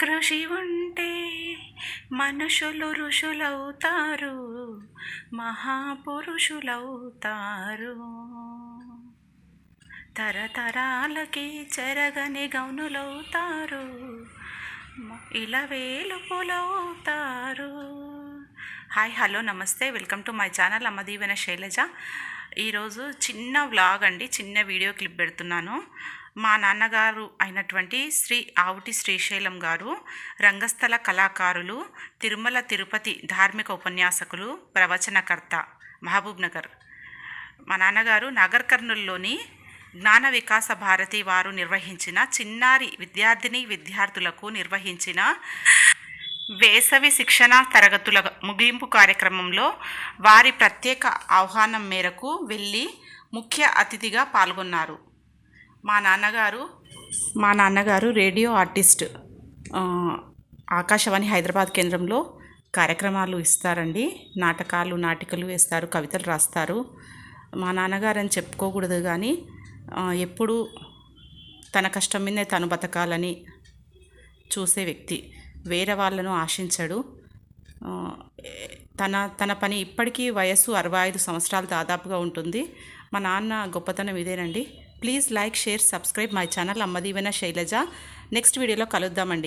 కృషి ఉంటే మనుషులు ఋషులవుతారు మహాపురుషులవుతారు. తరతరాలకి చెరగని గౌనులవుతారు ఇలా వేలుపులవుతారు. హాయ్ హలో నమస్తే welcome to my channel Ammadeevena Shailaja. ఈరోజు చిన్న వ్లాగ్ అండి చిన్న వీడియో క్లిప్ పెడుతున్నాను. మా నాన్నగారు అయినటువంటి శ్రీ ఆవుటి శ్రీశైలం గారు రంగస్థల కళాకారులు తిరుమల తిరుపతి ధార్మిక ఉపన్యాసకులు ప్రవచనకర్త మహబూబ్ నగర్. మా నాన్నగారు నగర్ కర్నూల్లోని జ్ఞాన వికాస భారతి వారు నిర్వహించిన చిన్నారి విద్యార్థిని విద్యార్థులకు నిర్వహించిన వేసవి శిక్షణ తరగతుల ముగింపు కార్యక్రమంలో వారి ప్రత్యేక ఆహ్వానం మేరకు వెళ్ళి ముఖ్య అతిథిగా పాల్గొన్నారు. మా నాన్నగారు మా నాన్నగారు రేడియో ఆర్టిస్ట్ ఆకాశవాణి హైదరాబాద్ కేంద్రంలో కార్యక్రమాలు ఇస్తారండి. నాటకాలు నాటికలు వేస్తారు కవితలు రాస్తారు. మా నాన్నగారు అని చెప్పుకోకూడదు కానీ ఎప్పుడు ఎప్పుడూ తన కష్టం మీదే తను బతకాలని చూసే వ్యక్తి వేరే వాళ్ళను ఆశించడు. తన తన పని ఇప్పటికీ వయస్సు అరవై ఐదు సంవత్సరాలు దాదాపుగా ఉంటుంది. మా నాన్న గొప్పతనం ఇదేనండి. Please like share subscribe my channel Ammadeevena Shailaja next వీడియోలో కలుద్దామండి.